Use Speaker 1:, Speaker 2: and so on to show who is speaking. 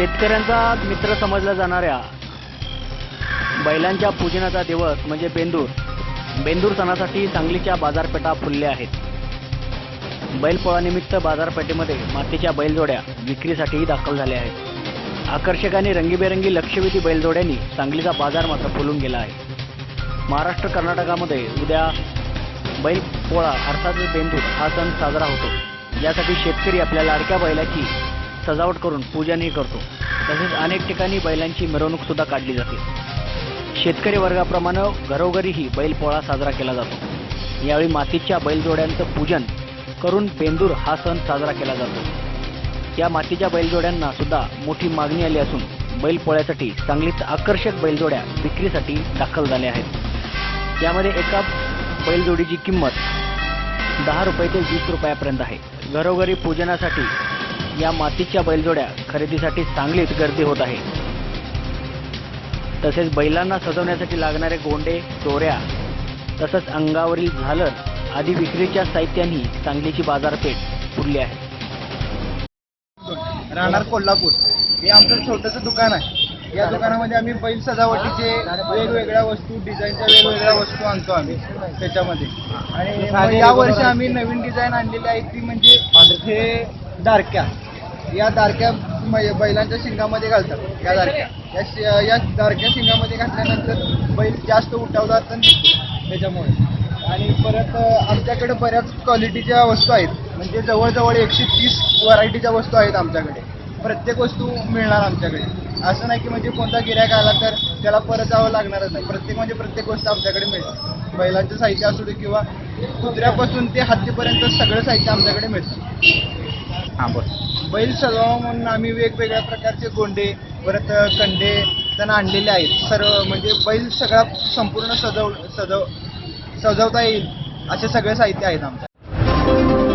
Speaker 1: शेतकऱ्यांचा मित्र समजल्या जाणाऱ्या बैलांच्या पूजनाचा दिवस म्हणजे बेंदूर. बेंदूर सणासाठी सांगलीच्या बाजारपेठा फुलल्या आहेत. बैलपोळानिमित्त बाजारपेठेमध्ये मातीच्या बैलजोड्या विक्रीसाठीही दाखल झाल्या आहेत. आकर्षक आणि रंगीबेरंगी लक्षवेधी बैलजोड्यांनी सांगलीचा बाजार मात्र फुलून गेला आहे. महाराष्ट्र कर्नाटकामध्ये उद्या बैलपोळा अर्थात बेंदूर हा सण साजरा होतो. यासाठी शेतकरी आपल्या लाडक्या बैलाची सजावट करून पूजनही करतो. तसेच अनेक ठिकाणी बैलांची मिरवणूक सुद्धा काढली जाते. शेतकरी वर्गाप्रमाणे घरोघरीही बैलपोळा साजरा केला जातो. यावेळी मातीच्या बैलजोड्यांचं पूजन करून बेंदूर हा सण साजरा केला जातो. या मातीच्या बैलजोड्यांना सुद्धा मोठी मागणी आली असून बैलपोळ्यासाठी सांगलीत आकर्षक बैलजोड्या विक्रीसाठी दाखल झाल्या आहेत. यामध्ये एका बैलजोडीची किंमत दहा रुपये ते वीस रुपयापर्यंत आहे. घरोघरी पूजनासाठी या मातीच्या बैलजोड्या खरेदीसाठी चांगलीच गर्दी होत आहे. तसेच बैलांना सजवण्यासाठी लागणारे गोंडे दोऱ्या तसंच अंगावरील झालर आदी विक्रीच्या साहित्यांनी सांगलीची बाजारपेठ फुलली आहे.
Speaker 2: राहणार कोल्हापूर. हे आमचं छोटंसं दुकान आहे. या दुकानामध्ये आम्ही बैल सजावटीचे वेगवेगळ्या वस्तू डिझाईनच्या वेगवेगळ्या वस्तू आणतो आम्ही त्याच्यामध्ये. आणि या वर्षी आम्ही नवीन डिझाईन आणलेली आहे ती म्हणजे हे दारक्या. या दारक्या मै- बैलांच्या शिंगामध्ये घालतात. या दारक्या. या शि- या दारक्या शिंगामध्ये घातल्यानंतर बैल जास्त उठावतात तर त्याच्यामुळे. आणि परत आमच्याकडे बऱ्याच क्वालिटीच्या वस्तू आहेत. म्हणजे जवळजवळ एकशे तीस व्हरायटीच्या वस्तू आहेत आमच्याकडे. प्रत्येक वस्तू मिळणार आमच्याकडे. असं नाही की म्हणजे कोणता गिरायक आला तर त्याला परत जावं लागणारच नाही. प्रत्येक म्हणजे प्रत्येक गोष्ट आमच्याकडे मिळते बैलांचं साहित्य असू दे किंवा कुत्र्यापासून ते हत्तीपर्यंत सगळं साहित्य आमच्याकडे मिळतं.
Speaker 1: हां बोल.
Speaker 2: बैल सजवा म्हणून आम्ही वेगवेगळ्या प्रकारचे गोंडे परत कंडे त्यांना आणलेले आहेत. सर्व म्हणजे बैल सगळा संपूर्ण सजव सजव सजवता येईल असे सगळे साहित्य आहेत आमच्या